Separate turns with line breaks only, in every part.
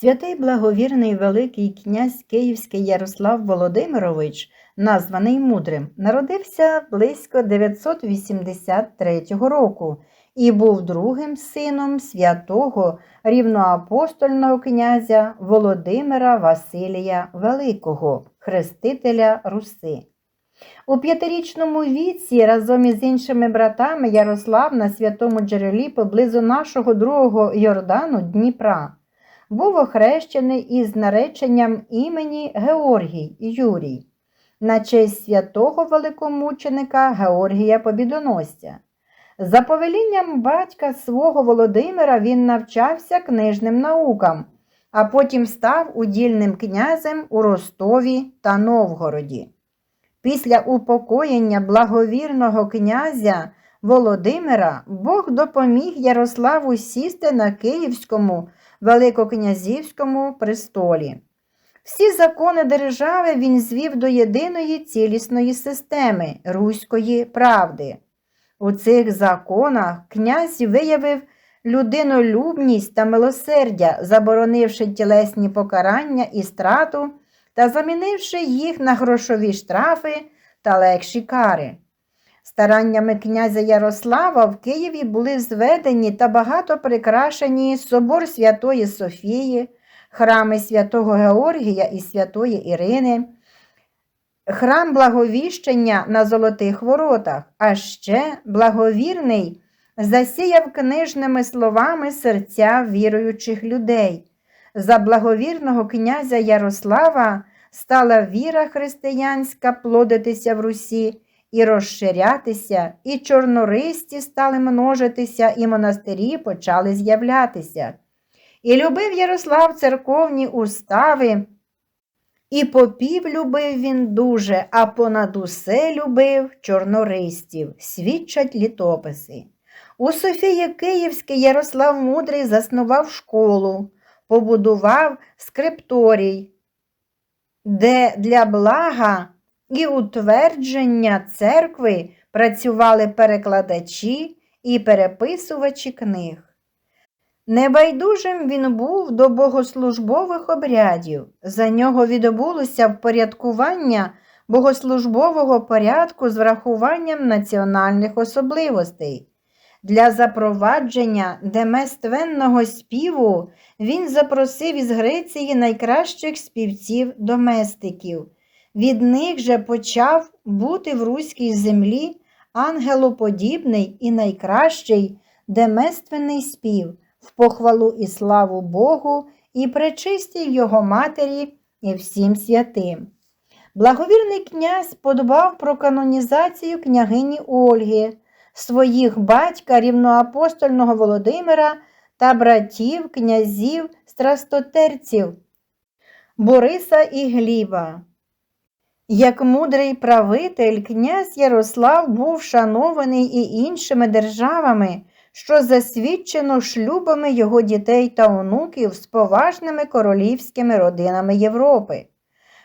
Святий благовірний Великий князь Київський Ярослав Володимирович, названий мудрим, народився близько 983 року і був другим сином святого рівноапостольного князя Володимира Василія Великого, хрестителя Руси. У п'ятирічному віці разом із іншими братами Ярослав на святому джерелі поблизу нашого другого Йордану Дніпра був охрещений із нареченням імені Георгій Юрій на честь святого великомученика Георгія Побідоносця. За повелінням батька свого Володимира він навчався книжним наукам, а потім став удільним князем у Ростові та Новгороді. Після упокоєння благовірного князя Володимира Бог допоміг Ярославу сісти на Київському Великокнязівському престолі. Всі закони держави він звів до єдиної цілісної системи руської правди. У цих законах князь виявив людинолюбність та милосердя, заборонивши тілесні покарання і страту та замінивши їх на грошові штрафи та легші кари. Стараннями князя Ярослава в Києві були зведені та багато прикрашені собор Святої Софії, храми святого Георгія і Святої Ірини, храм благовіщення на Золотих Воротах, а ще благовірний засіяв книжними словами серця віруючих людей. За благовірного князя Ярослава стала віра християнська плодитися в Русі і розширятися, і чорнористі стали множитися, і монастирі почали з'являтися. І любив Ярослав церковні устави, і попів любив він дуже, а понад усе любив чорнористів, свідчать літописи. У Софії Київській Ярослав Мудрий заснував школу, побудував скрипторій, де для блага і утвердження церкви працювали перекладачі і переписувачі книг. Небайдужим він був до богослужбових обрядів. За нього відбулося впорядкування богослужбового порядку з врахуванням національних особливостей. Для запровадження демественного співу він запросив із Греції найкращих співців доместиків. Від них же почав бути в руській землі ангелоподібний і найкращий деместvenний спів в похвалу і славу Богу і пречистій його матері і всім святим. Благовірний князь подбав про канонізацію княгині Ольги, своїх батька рівноапостольного Володимира та братів князів страстотерців Бориса і Гліба. Як мудрий правитель, князь Ярослав був шанований і іншими державами, що засвідчено шлюбами його дітей та онуків з поважними королівськими родинами Європи.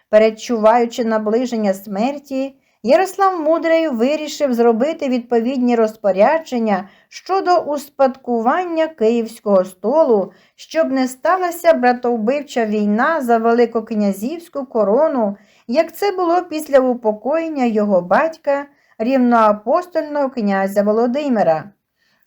Передчуваючи наближення смерті, Ярослав Мудрий вирішив зробити відповідні розпорядження щодо успадкування Київського столу, щоб не сталася братовбивча війна за великокнязівську корону, як це було після упокоєння його батька, рівноапостольного князя Володимира.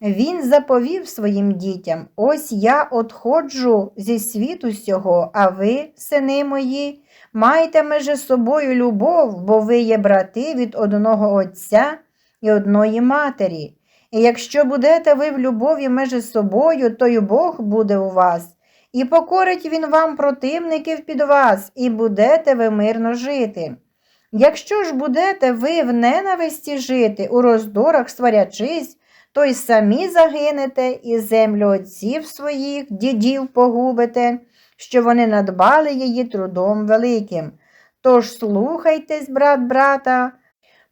Він заповів своїм дітям: Ось я отходжу зі світу сього, а ви, сини мої, майте межи собою любов, бо ви є брати від одного Отця і одної матері. І якщо будете ви в любові межі собою, то й Бог буде у вас, і покорить Він вам противників під вас, і будете ви мирно жити. Якщо ж будете ви в ненависті жити, у роздорах сварячись, то й самі загинете, і землю отців своїх, дідів погубите, що вони надбали її трудом великим. Тож слухайтесь, брат брата,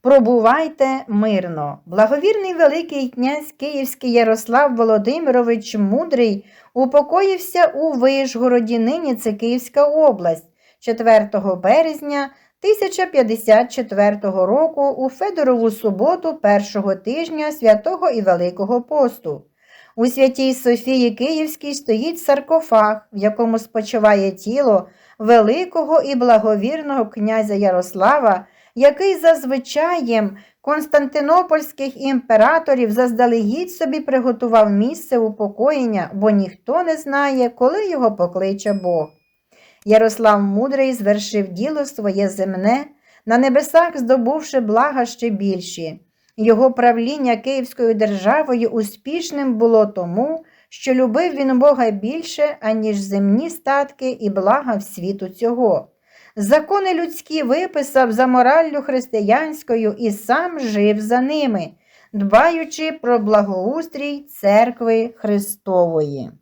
пробувайте мирно. Благовірний Великий князь Київський Ярослав Володимирович Мудрий упокоївся у Вишгороді, нині це Київська область, 4 березня 1054 року у Федорову суботу першого тижня святого і Великого посту. У святій Софії Київській стоїть саркофаг, в якому спочиває тіло великого і благовірного князя Ярослава, який за константинопольських імператорів заздалегідь собі приготував місце упокоєння, бо ніхто не знає, коли його покличе Бог. Ярослав Мудрий звершив діло своє земне, на небесах здобувши блага ще більші. Його правління Київською державою успішним було тому, що любив він Бога більше, аніж земні статки і блага в світу цього. Закони людські виписав за мораллю християнською і сам жив за ними, дбаючи про благоустрій церкви Христової.